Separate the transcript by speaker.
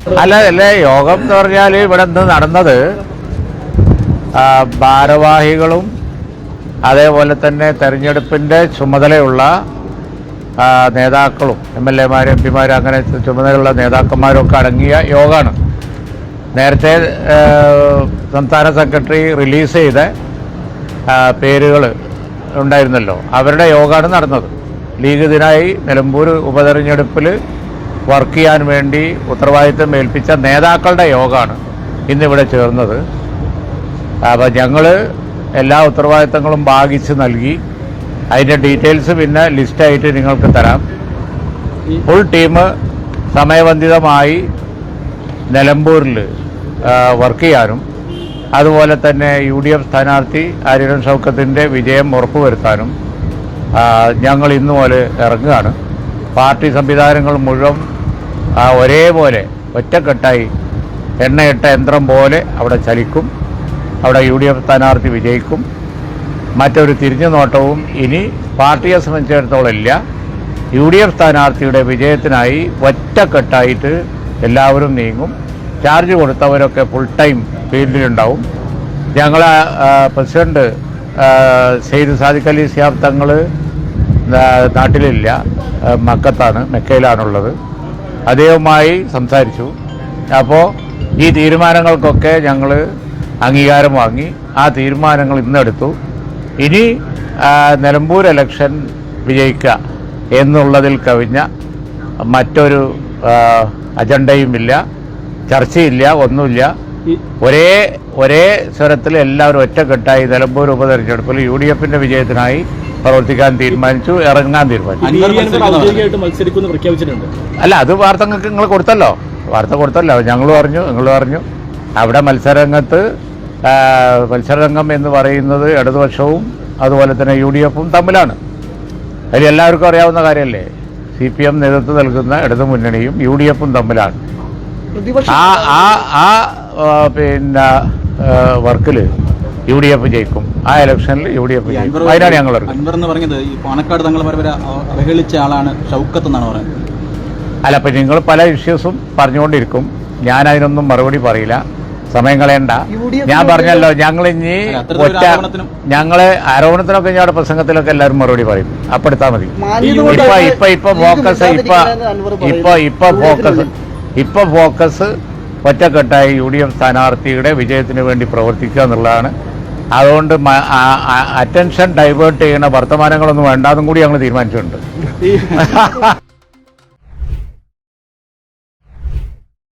Speaker 1: അല്ല യോഗം എന്ന് പറഞ്ഞാൽ ഇവിടെ ഇന്ന് നടന്നത് ഭാരവാഹികളും അതേപോലെ തന്നെ തെരഞ്ഞെടുപ്പിന്റെ ചുമതലയുള്ള നേതാക്കളും എം എൽ എമാരും എം പിമാരും അങ്ങനെ ചുമതലയുള്ള നേതാക്കന്മാരും ഒക്കെ അടങ്ങിയ യോഗമാണ് നേരത്തെ സംസ്ഥാന സെക്രട്ടറി റിലീസ് ചെയ്ത പേരുകൾ ഉണ്ടായിരുന്നല്ലോ. അവരുടെ യോഗമാണ് നടന്നത്. ലീഗ് ഇതിനായി നിലമ്പൂർ ഉപതെരഞ്ഞെടുപ്പിൽ വർക്ക് ചെയ്യാൻ വേണ്ടി ഉത്തരവാദിത്തം ഏൽപ്പിച്ച നേതാക്കളുടെ യോഗമാണ് ഇന്നിവിടെ ചേർന്നത്. അപ്പോൾ ഞങ്ങൾ എല്ലാ ഉത്തരവാദിത്തങ്ങളും ഭാഗിച്ച് നൽകി. അതിന്റെ ഡീറ്റെയിൽസ് പിന്നെ ലിസ്റ്റായിട്ട് നിങ്ങൾക്ക് തരാം. ഫുൾ ടീം സമയബന്ധിതമായി നിലമ്പൂരിൽ വർക്ക് ചെയ്യാനും അതുപോലെ തന്നെ യു ഡി എഫ് സ്ഥാനാർത്ഥി ആര്യൻ ഷൗക്കത്തിന്റെ വിജയം ഉറപ്പുവരുത്താനും ഞങ്ങൾ ഇന്നുപോലെ ഇറങ്ങുകയാണ്. പാർട്ടി സംവിധാനങ്ങൾ മുഴുവൻ ഒരേപോലെ ഒറ്റക്കെട്ടായി എണ്ണയിട്ട യന്ത്രം പോലെ അവിടെ ചലിക്കും. അവിടെ യു ഡി എഫ് സ്ഥാനാർത്ഥി വിജയിക്കും. മറ്റൊരു തിരിഞ്ഞു നോട്ടവും ഇനി പാർട്ടിയെ സംബന്ധിച്ചിടത്തോളം ഇല്ല. യു ഡി എഫ് സ്ഥാനാർത്ഥിയുടെ വിജയത്തിനായി ഒറ്റക്കെട്ടായിട്ട് എല്ലാവരും നീങ്ങും. ചാർജ് കൊടുത്തവരൊക്കെ ഫുൾ ടൈം ഫീൽഡിലുണ്ടാവും ഞങ്ങളെ പ്രസിഡന്റ് സെയ്ദ് സാദിഖ് അലി സിയാബ് തങ്ങൾ നാട്ടിലില്ല. മക്കത്താണ് മെക്കയിലാണുള്ളത്. അദ്ദേഹവുമായി സംസാരിച്ചു. അപ്പോൾ ഈ തീരുമാനങ്ങൾക്കൊക്കെ ഞങ്ങൾ അംഗീകാരം വാങ്ങി. ആ തീരുമാനങ്ങൾ ഇന്നെടുത്തു. ഇനി നിലമ്പൂർ ഇലക്ഷൻ വിജയിക്കുക എന്നുള്ളതിൽ കവിഞ്ഞ മറ്റൊരു അജണ്ടയും അജണ്ടയുമില്ല. ചർച്ചയില്ല ഒന്നുമില്ല. ഒരേ ഒരേ സ്വരത്തിൽ എല്ലാവരും ഒറ്റക്കെട്ടായി നിലമ്പൂർ ഉപതെരഞ്ഞെടുപ്പിൽ യു ഡി എഫിന്റെ വിജയത്തിനായി പ്രവർത്തിക്കാൻ തീരുമാനിച്ചു ഇറങ്ങാൻ തീരുമാനിച്ചു. അല്ല അത് വാർത്ത നിങ്ങൾക്ക് നിങ്ങൾ കൊടുത്തല്ലോ. വാർത്ത കൊടുത്തല്ലോ. ഞങ്ങളും പറഞ്ഞു നിങ്ങൾ പറഞ്ഞു അവിടെ മത്സരരംഗത്ത് മത്സരരംഗം എന്ന് പറയുന്നത് ഇടതുപക്ഷവും അതുപോലെ തന്നെ യു ഡി എഫും തമ്മിലാണ്. അതിൽ എല്ലാവർക്കും അറിയാവുന്ന കാര്യമല്ലേ? സി പി എം നേതൃത്വം നൽകുന്ന ഇടതു മുന്നണിയും യു ഡി എഫും തമ്മിലാണ് ആ ആ ആ ആ, പിന്നെ വർക്കിൽ യു ഡി എഫ് ജയിക്കും. ആ ഇലക്ഷനിൽ യു ഡി എഫ് അതിനാണ് ഞങ്ങൾ
Speaker 2: അൻവർ എന്ന് പറഞ്ഞത് ഈ പാണക്കാട് തങ്ങൾ അവഹേളിച്ച ആളാണ് ഷൗക്കത്ത് എന്നാണ് പറയുന്നത്.
Speaker 1: അല്ല അപ്പം നിങ്ങൾ പല ഇഷ്യൂസും പറഞ്ഞുകൊണ്ടിരിക്കും. ഞാൻ അതിനൊന്നും മറുപടി പറയില്ല. സമയം കളയണ്ട. ഞാൻ പറഞ്ഞല്ലോ ഞങ്ങൾ ഇനി ഒറ്റ ഞങ്ങൾ ആരോപണത്തിനൊക്കെ ഞങ്ങളുടെ പ്രസംഗത്തിലൊക്കെ എല്ലാവരും മറുപടി പറയും. അപ്പെടുത്താൽ മതി. ഇപ്പൊ ഇപ്പൊ ഇപ്പൊ ഫോക്കസ് ഇപ്പൊ ഇപ്പൊ ഇപ്പൊ ഫോക്കസ് ഇപ്പൊ ഫോക്കസ് ഒറ്റക്കെട്ടായി യു ഡി എഫ് സ്ഥാനാർത്ഥിയുടെ വിജയത്തിന് വേണ്ടി പ്രവർത്തിക്കുക എന്നുള്ളതാണ് അതുകൊണ്ട് അറ്റൻഷൻ ഡൈവേർട്ട് ചെയ്യുന്ന വർത്തമാനങ്ങളൊന്നും വേണ്ടാതും കൂടി ഞങ്ങൾ തീരുമാനിച്ചിട്ടുണ്ട്.